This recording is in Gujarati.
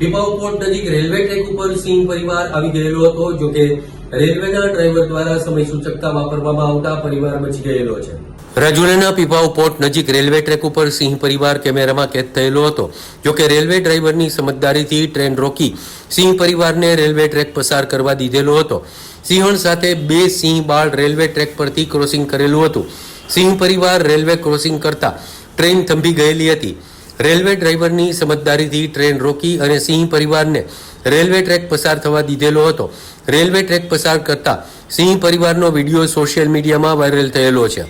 પીપાઉ પોર્ટ નજીક રેલવે ટ્રેક ઉપર સિંહ પરિવાર આવી ગયેલો હતો, જો કે રેલવેના ડ્રાઈવર દ્વારા સમય સૂચકતા વાપરવામાં આવતા પરિવાર બચી ગયેલો છે. રાજુલાના પીપાઉ પોર્ટ નજીક રેલવે ટ્રેક ઉપર સિંહ પરિવાર કેમેરામાં કેદ થયેલો હતો, જો કે રેલવે ડ્રાઈવરની સમજદારીથી ટ્રેન રોકી સિંહ પરિવારને રેલવે ટ્રેક પસાર કરવા દીધેલો હતો. સિંહણ સાથે બે સિંહ બાળ રેલવે ટ્રેક પરથી ક્રોસિંગ કરેલું હતું. સિંહ પરિવાર રેલવે ક્રોસિંગ કરતા ટ્રેન થંભી ગયેલી હતી. રેલવે ડ્રાઈવરની સમજદારીથી ટ્રેન રોકી અને સિંહ પરિવારને રેલવે ટ્રેક પસાર થવા દીધેલો હતો. રેલવે ટ્રેક પસાર કરતા સિંહ પરિવારનો વીડિયો સોશિયલ મીડિયામાં વાયરલ થયેલો છે.